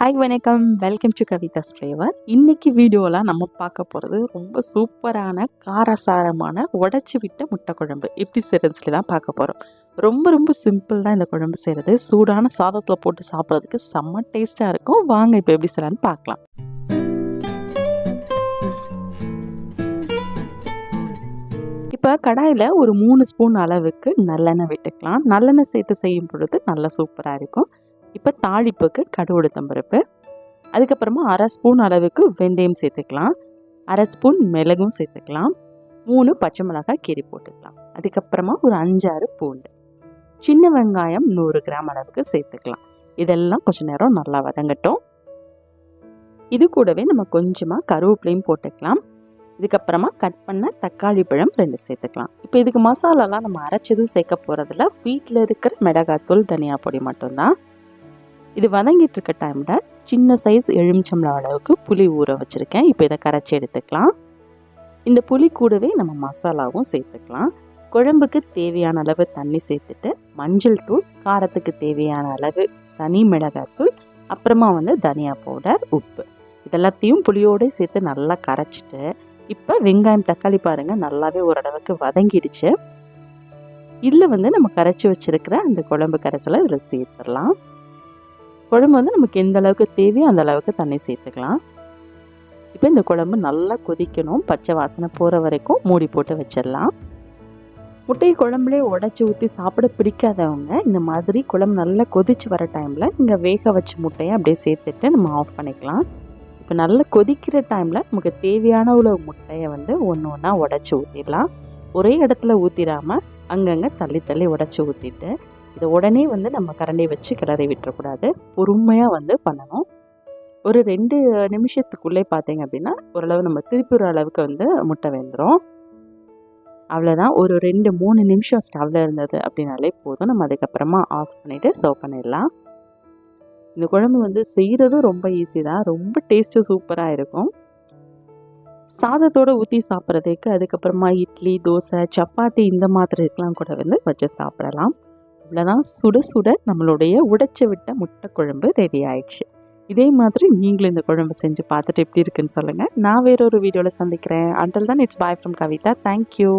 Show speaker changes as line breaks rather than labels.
Hi வணக்கம். Welcome to Kavidas flavour இன்னைக்கு வீடியோவில் நம்ம பார்க்க போகிறது ரொம்ப சூப்பரான காரசாரமான உடச்சி விட்ட முட்டை குழம்பு. எப்படி செய்யறதுன்னு சொல்லி தான் பார்க்க போகிறோம் ரொம்ப ரொம்ப சிம்பிள் தான் இந்த குழம்பு செய்கிறது சூடான சாதத்தில் போட்டு சாப்பிட்றதுக்கு செம்ம டேஸ்ட்டாக இருக்கும். வாங்க இப்போ எப்படி செய்யலான்னு பார்க்கலாம். இப்போ கடாயில் ஒரு மூணு ஸ்பூன் அளவுக்கு நல்லெண்ணெய் விட்டுக்கலாம். நல்லெண்ணெய் சேர்த்து செய்யும் பொழுது நல்லா சூப்பராக இருக்கும். இப்போ தாளிப்புக்கு கடு உளுத்தம்பருப்பு. அதுக்கப்புறமா அரை ஸ்பூன் அளவுக்கு வெந்தயம் சேர்த்துக்கலாம். அரை ஸ்பூன் மிளகும் சேர்த்துக்கலாம். மூணு பச்சை மிளகாய் கீரி போட்டுக்கலாம். அதுக்கப்புறமா ஒரு அஞ்சாறு பூண்டு. சின்ன வெங்காயம் நூறு கிராம் அளவுக்கு சேர்த்துக்கலாம். இதெல்லாம் கொஞ்ச நேரம் நல்லா வதங்கட்டும். இது கூடவே நம்ம கொஞ்சமாக கருவேப்பிலையும் போட்டுக்கலாம். இதுக்கப்புறமா கட் பண்ண தக்காளி பழம் ரெண்டு சேர்த்துக்கலாம். இப்போ இதுக்கு மசாலாலாம் நம்ம அரைச்சதும் சேர்க்க போகிறதுல வீட்டில் இருக்கிற மிளகாத்தூள் தனியா பொடி மட்டும்தான். இது வதங்கிட்டு இருக்க டைமில் சின்ன சைஸ் எலுமிச்சம்பளம் அளவுக்கு புளி ஊற வச்சுருக்கேன். இப்போ இதை கரைச்சி எடுத்துக்கலாம். இந்த புளி கூடவே நம்ம மசாலாவும் சேர்த்துக்கலாம். குழம்புக்கு தேவையான அளவு தண்ணி சேர்த்துட்டு மஞ்சள் தூள் காரத்துக்கு தேவையான அளவு தனி மிளகாத்தூள் அப்புறமா வந்து தனியா பவுடர் உப்பு. இதெல்லாத்தையும் புளியோடு சேர்த்து நல்லா கரைச்சிட்டு இப்போ வெங்காயம் தக்காளி பாருங்கள் நல்லாவே ஓரளவுக்கு வதங்கிடுச்சு. இதில் வந்து நம்ம கரைச்சி வச்சுருக்கிற அந்த குழம்பு கரைசலை இதில் சேர்த்துடலாம். குழம்பு வந்து நமக்கு எந்த அளவுக்கு தேவையோ அந்த அளவுக்கு தண்ணி சேர்த்துக்கலாம். இப்போ இந்த குழம்பு நல்லா கொதிக்கணும். பச்சை வாசனை போகிற வரைக்கும் மூடி போட்டு வச்சிடலாம். முட்டையை குழம்புலேயே உடச்சி ஊற்றி சாப்பிட பிடிக்காதவங்க இந்த மாதிரி குழம்பு நல்லா கொதிச்சு வர டைமில் இங்கே வேக வச்ச முட்டையை அப்படியே சேர்த்துட்டு நம்ம ஆஃப் பண்ணிக்கலாம். இப்போ நல்லா கொதிக்கிற டைமில் நமக்கு தேவையான உள்ள முட்டையை வந்து ஒன்று ஒன்றா உடச்சி ஊற்றிடலாம் ஒரே இடத்துல ஊற்றிடாமல் அங்கங்கே தள்ளி தள்ளி உடச்சி ஊற்றிட்டு இதை உடனே வந்து நம்ம கரண்டி வச்சு கிளறி விட்டுறக்கூடாது. பொறுமையாக வந்து பண்ணணும். ஒரு ரெண்டு நிமிஷத்துக்குள்ளே பார்த்தீங்க அப்படின்னா ஓரளவு நம்ம திருப்பிற அளவுக்கு வந்து முட்டை வெந்துடும் அவ்வளோதான் ஒரு ரெண்டு மூணு நிமிஷம் ஸ்டவ்வில் இருந்தது அப்படின்னாலே போதும். நம்ம அதுக்கப்புறமா ஆஃப் பண்ணிவிட்டு சர்வ் பண்ணிடலாம். இந்த குழம்பு வந்து செய்கிறதும் ரொம்ப ஈஸி தான். ரொம்ப டேஸ்ட்டு சூப்பராக இருக்கும். சாதத்தோடு ஊற்றி சாப்பிட்றதுக்கு அதுக்கப்புறமா இட்லி தோசை சப்பாத்தி இந்த மாதிரி இருக்கலாம் கூட வந்து வச்சு சாப்பிடலாம். அவ்வளோதான் சுட சுட நம்மளுடைய உடைச்சி விட்ட முட்டை குழம்பு ரெடி ஆயிடுச்சு. இதே மாதிரி நீங்களும் இந்த குழம்பு செஞ்சு பார்த்துட்டு எப்படி இருக்குன்னு சொல்லுங்கள் நான் வேறொரு வீடியோவில் சந்திக்கிறேன். Until then it's bye from Kavitha thank you